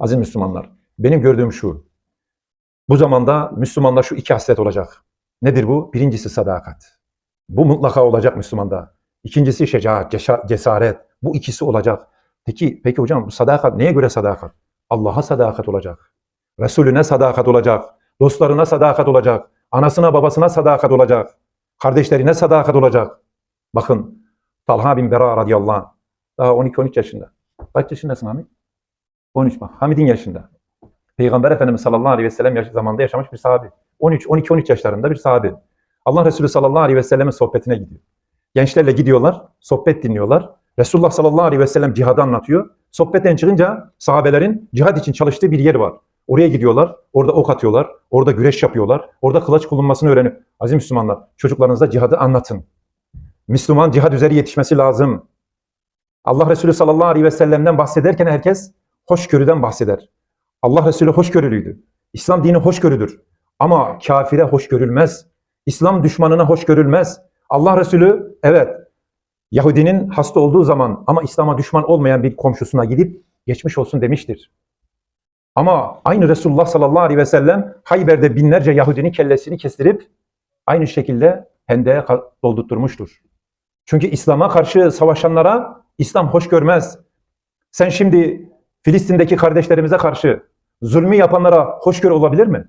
Aziz Müslümanlar, benim gördüğüm şu. Bu zamanda Müslümanda şu iki haslet olacak. Nedir bu? Birincisi sadakat. Bu mutlaka olacak Müslümanda. İkincisi şecaat, cesaret. Bu ikisi olacak. Peki, peki hocam sadakat neye göre sadakat? Allah'a sadakat olacak. Resulüne sadakat olacak. Dostlarına sadakat olacak. Anasına babasına sadakat olacak. Kardeşlerine sadakat olacak. Bakın Talha bin Bera radıyallahu anh. Daha 12-13 yaşında. Kaç yaşındasın Hamid? 13 bak. Hamid'in yaşında. Peygamber Efendimiz sallallahu aleyhi ve sellem yaş- zamanında yaşamış bir sahabi. 13, 12, 13 yaşlarında bir sahabi. Allah Resulü sallallahu aleyhi ve sellemin sohbetine gidiyor. Gençlerle gidiyorlar, sohbet dinliyorlar. Resulullah sallallahu aleyhi ve sellem cihadı anlatıyor. Sohbetten çıkınca sahabelerin cihad için çalıştığı bir yer var. Oraya gidiyorlar, orada ok atıyorlar, orada güreş yapıyorlar, orada kılıç kullanmasını öğrenip, aziz Müslümanlar, çocuklarınıza cihadı anlatın. Müslüman cihad üzeri yetişmesi lazım. Allah Resulü sallallahu aleyhi ve sellem'den bahsederken herkes hoşgörüden bahseder. Allah Resulü hoşgörülüydü. İslam dini hoşgörüdür. Ama kafire hoş görülmez. İslam düşmanına hoş görülmez. Allah Resulü evet Yahudinin hasta olduğu zaman ama İslam'a düşman olmayan bir komşusuna gidip geçmiş olsun demiştir. Ama aynı Resulullah sallallahu aleyhi ve sellem Hayber'de binlerce Yahudinin kellesini kestirip aynı şekilde hendeye ka- doldurtturmuştur. Çünkü İslam'a karşı savaşanlara İslam hoş görmez. Sen şimdi Filistin'deki kardeşlerimize karşı zulmü yapanlara hoşgörü olabilir mi?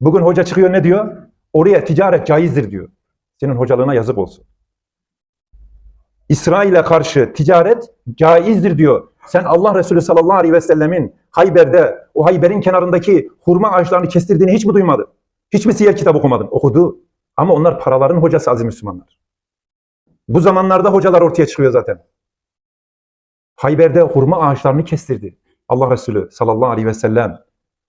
Bugün hoca çıkıyor ne diyor? Oraya ticaret caizdir diyor. Senin hocalığına yazık olsun. İsrail'e karşı ticaret caizdir diyor. Sen Allah Resulü sallallahu aleyhi ve sellemin Hayber'de, o Hayber'in kenarındaki hurma ağaçlarını kestirdiğini hiç mi duymadın? Hiç mi siyer kitap okumadın? Okudu. Ama onlar paraların hocası aziz Müslümanlar. Bu zamanlarda hocalar ortaya çıkıyor zaten. Hayber'de hurma ağaçlarını kestirdi. Allah Resulü sallallahu aleyhi ve sellem.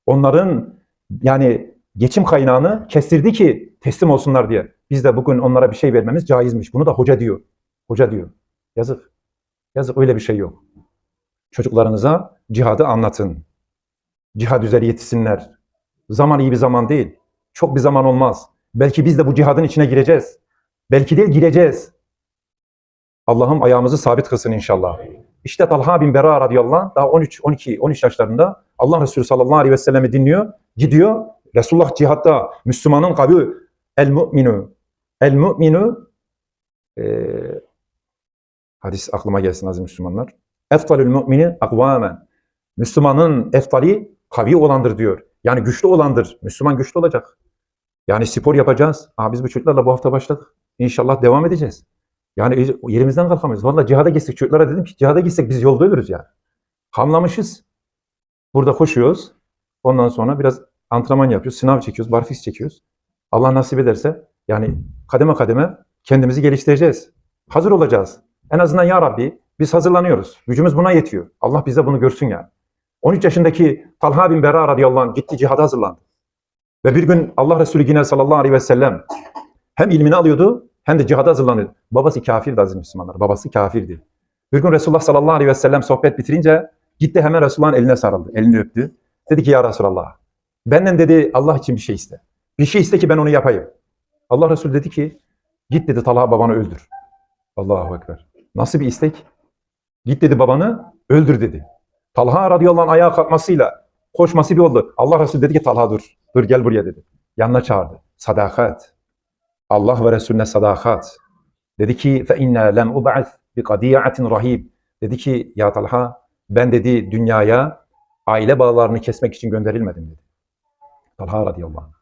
Onların yani geçim kaynağını kestirdi ki teslim olsunlar diye. Biz de bugün onlara bir şey vermemiz caizmiş. Bunu da hoca diyor. Hoca diyor. Yazık. Yazık öyle bir şey yok. Çocuklarınıza cihadı anlatın. Cihad üzeri yetişsinler. Zaman iyi bir zaman değil. Çok bir zaman olmaz. Belki biz de bu cihadın içine gireceğiz. Belki değil gireceğiz. Allah'ım ayağımızı sabit kılsın inşallah. İşte Talha bin Bera radıyallahu anh daha 13, 12, 13 yaşlarında Allah Resulü sallallahu aleyhi ve sellemi dinliyor. Gidiyor. Resulullah cihatta Müslümanın kavi el mu'minu el mu'minu eee hadis aklıma gelsin aziz Müslümanlar. Eftalül mümini akvamen. Müslümanın eftali kavi olandır diyor. Yani güçlü olandır. Müslüman güçlü olacak. Yani spor yapacağız. Aa, biz bu çocuklarla bu hafta başladık. İnşallah devam edeceğiz. Yani yerimizden kalkamayız. Vallahi cihada gitsek çocuklara dedim ki cihada gitsek biz yolda ölürüz yani. Hamlamışız. Burada koşuyoruz. Ondan sonra biraz antrenman yapıyoruz. Sınav çekiyoruz. Barfiks çekiyoruz. Allah nasip ederse yani kademe kademe kendimizi geliştireceğiz. Hazır olacağız. En azından ya Rabbi biz hazırlanıyoruz. Gücümüz buna yetiyor. Allah bize bunu görsün yani. 13 yaşındaki Talha bin Bera radıyallahu anh gitti cihada hazırlandı. Ve bir gün Allah Resulü yine sallallahu aleyhi ve sellem hem ilmini alıyordu hem de cihada hazırlanıyordu. Babası kafirdi aziz Müslümanlar. Babası kafirdi. Bir gün Resulullah sallallahu aleyhi ve sellem sohbet bitirince gitti hemen Resulullah'ın eline sarıldı. Elini öptü. Dedi ki ya Resulallah benden dedi Allah için bir şey iste. Bir şey iste ki ben onu yapayım. Allah Resulü dedi ki git dedi Talha babanı öldür. Allahu Ekber. Nasıl bir istek? Git dedi babanı öldür dedi. Talha radıyallahu anh ayağa kalkmasıyla koşması bir oldu. Allah Resulü dedi ki Talha dur. Dur gel buraya dedi. Yanına çağırdı. Sadakat. Allah ve Resulüne sadakat. Dedi ki fe inna lem ub'ath bi qadiyatin rahib. Dedi ki ya Talha ben dedi dünyaya aile bağlarını kesmek için gönderilmedim dedi. Talha radıyallahu anh.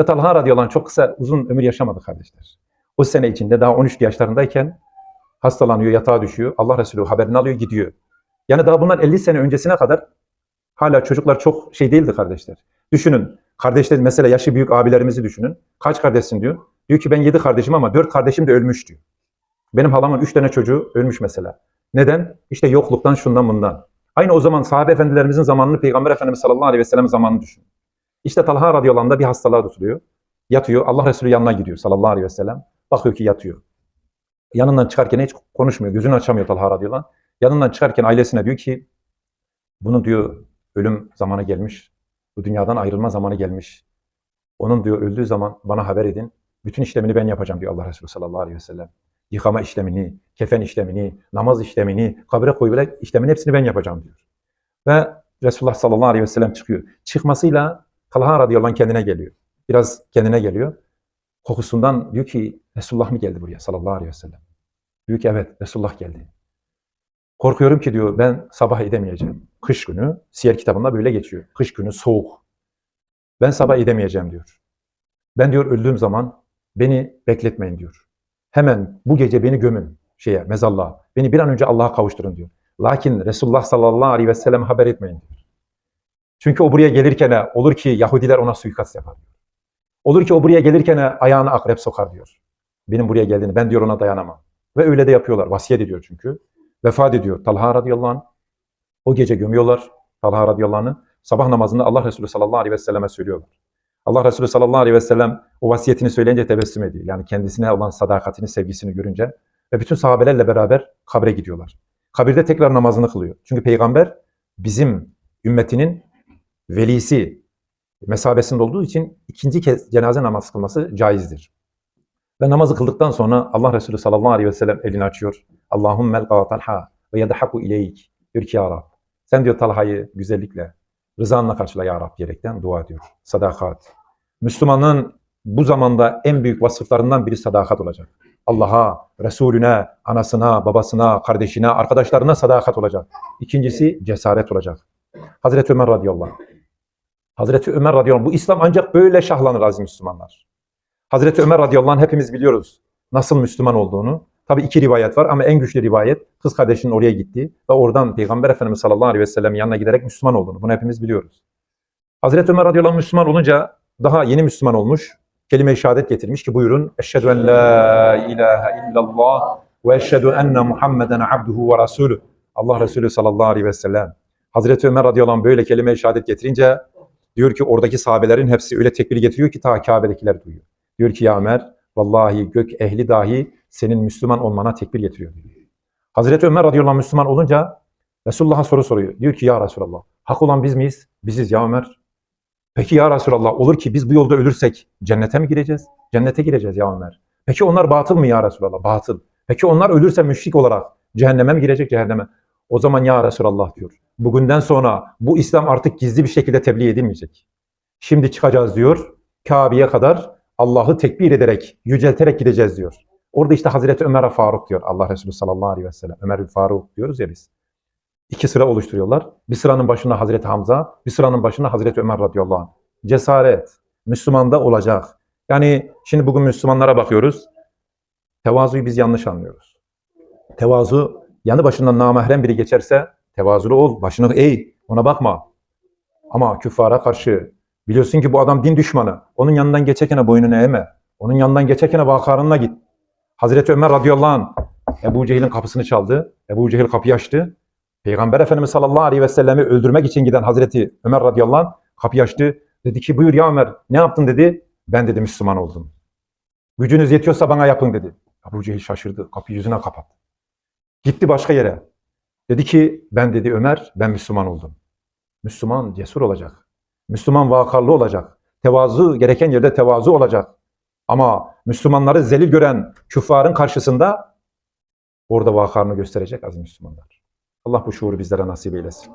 Ve Talha radıyallahu anh çok kısa uzun ömür yaşamadı kardeşler. O sene içinde daha 13 yaşlarındayken hastalanıyor, yatağa düşüyor. Allah Resulü haberini alıyor, gidiyor. Yani daha bunlar 50 sene öncesine kadar hala çocuklar çok şey değildi kardeşler. Düşünün, kardeşler mesela yaşı büyük abilerimizi düşünün. Kaç kardeşsin diyor. Diyor ki ben 7 kardeşim ama 4 kardeşim de ölmüş diyor. Benim halamın 3 tane çocuğu ölmüş mesela. Neden? İşte yokluktan şundan bundan. Aynı o zaman sahabe efendilerimizin zamanını Peygamber Efendimiz sallallahu aleyhi ve sellem zamanını düşün. İşte Talha radıyallahu anh'da bir hastalığa tutuluyor. Yatıyor. Allah Resulü yanına gidiyor sallallahu aleyhi ve sellem. Bakıyor ki yatıyor. Yanından çıkarken hiç konuşmuyor. Gözünü açamıyor Talha radıyallahu anh. Yanından çıkarken ailesine diyor ki bunun diyor ölüm zamanı gelmiş. Bu dünyadan ayrılma zamanı gelmiş. Onun diyor öldüğü zaman bana haber edin. Bütün işlemini ben yapacağım diyor Allah Resulü sallallahu aleyhi ve sellem. Yıkama işlemini, kefen işlemini, namaz işlemini, kabre koyma işlemini hepsini ben yapacağım diyor. Ve Resulullah sallallahu aleyhi ve sellem çıkıyor. Çıkmasıyla Talha radıyallahu anh kendine geliyor. Biraz kendine geliyor. Kokusundan diyor ki Resulullah mı geldi buraya sallallahu aleyhi ve sellem. Diyor ki evet Resulullah geldi. Korkuyorum ki diyor ben sabah edemeyeceğim. Kış günü siyer kitabında böyle geçiyor. Kış günü soğuk. Ben sabah edemeyeceğim diyor. Ben diyor öldüğüm zaman beni bekletmeyin diyor. Hemen bu gece beni gömün şeye mezarlığa. Beni bir an önce Allah'a kavuşturun diyor. Lakin Resulullah sallallahu aleyhi ve sellem haber etmeyin diyor. Çünkü o buraya gelirken olur ki Yahudiler ona suikast yapar diyor. Olur ki o buraya gelirken ayağını akrep sokar diyor. Benim buraya geldiğini ben diyor ona dayanamam. Ve öyle de yapıyorlar. Vasiyet ediyor çünkü. Vefat ediyor. Talha radıyallahu anh. O gece gömüyorlar Talha radıyallahu anh'ı. Sabah namazında Allah Resulü sallallahu aleyhi ve selleme söylüyorlar. Allah Resulü sallallahu aleyhi ve sellem o vasiyetini söyleyince tebessüm ediyor. Yani kendisine olan sadakatini, sevgisini görünce ve bütün sahabelerle beraber kabre gidiyorlar. Kabirde tekrar namazını kılıyor. Çünkü peygamber bizim ümmetinin velisi mesabesinde olduğu için ikinci kez cenaze namazı kılması caizdir. Ve namazı kıldıktan sonra Allah Resulü sallallahu aleyhi ve sellem elini açıyor. Allahümme elqa talha ve yedhaku ileyk. Diyor ki ya Rab, sen diyor Talha'yı güzellikle, rızanla karşıla ya Rab diyerekten dua ediyor. Sadakat. Müslümanın bu zamanda en büyük vasıflarından biri sadakat olacak. Allah'a, Resulüne, anasına, babasına, kardeşine, arkadaşlarına sadakat olacak. İkincisi cesaret olacak. Hazreti Ömer radıyallahu anh. Hazreti Ömer radıyallahu anh. Bu İslam ancak böyle şahlanır aziz Müslümanlar. Hazreti Ömer radıyallahu anh hepimiz biliyoruz nasıl Müslüman olduğunu. Tabi iki rivayet var ama en güçlü rivayet kız kardeşinin oraya gitti ve oradan Peygamber Efendimiz sallallahu aleyhi ve sellem yanına giderek Müslüman olduğunu. Bunu hepimiz biliyoruz. Hazreti Ömer radıyallahu anh Müslüman olunca daha yeni Müslüman olmuş. Kelime-i şehadet getirmiş ki buyurun. Eşhedü en la ilahe illallah ve eşhedü enne Muhammeden abduhu ve rasulü. Allah Resulü sallallahu aleyhi ve sellem. Hazreti Ömer radıyallahu anh böyle kelime-i şehadet getirince diyor ki oradaki sahabelerin hepsi öyle tekbir getiriyor ki ta Kabe'dekiler duyuyor. Diyor ki ya Ömer vallahi gök ehli dahi senin Müslüman olmana tekbir getiriyor. Hazreti Ömer radıyallahu anh Müslüman olunca Resulullah'a soru soruyor. Diyor ki ya Resulallah hak olan biz miyiz? Biziz ya Ömer. Peki ya Resulallah olur ki biz bu yolda ölürsek cennete mi gireceğiz? Cennete gireceğiz ya Ömer. Peki onlar batıl mı ya Resulallah? Batıl. Peki onlar ölürse müşrik olarak cehenneme mi girecek cehenneme? O zaman ya Resulallah diyor. Bugünden sonra bu İslam artık gizli bir şekilde tebliğ edilmeyecek. Şimdi çıkacağız diyor. Kabe'ye kadar Allah'ı tekbir ederek, yücelterek gideceğiz diyor. Orada işte Hazreti Ömer'e Faruk diyor Allah Resulü sallallahu aleyhi ve sellem. Ömer Faruk diyoruz ya biz. İki sıra oluşturuyorlar. Bir sıranın başında Hazreti Hamza, bir sıranın başında Hazreti Ömer radıyallahu anh. Cesaret, Müslümanda olacak. Yani şimdi bugün Müslümanlara bakıyoruz. Tevazuyu biz yanlış anlıyoruz. Tevazu, yanı başından namahrem biri geçerse tevazulu ol, başını eğ, ona bakma. Ama küffara karşı biliyorsun ki bu adam din düşmanı. Onun yanından geçerken boynunu eğme. Onun yanından geçerken vakarınla git. Hazreti Ömer radıyallahu anh Ebu Cehil'in kapısını çaldı. Ebu Cehil kapıyı açtı. Peygamber Efendimiz sallallahu aleyhi ve sellemi öldürmek için giden Hazreti Ömer radıyallahu anh kapıyı açtı. Dedi ki buyur ya Ömer ne yaptın dedi. Ben dedi Müslüman oldum. Gücünüz yetiyorsa bana yapın dedi. Ebu Cehil şaşırdı. Kapıyı yüzüne kapattı. Gitti başka yere. Dedi ki ben dedi Ömer ben Müslüman oldum. Müslüman cesur olacak. Müslüman vakarlı olacak. Tevazu gereken yerde tevazu olacak. Ama Müslümanları zelil gören küffarın karşısında orada vakarını gösterecek aziz Müslümanlar. Allah bu şuuru bizlere nasip eylesin.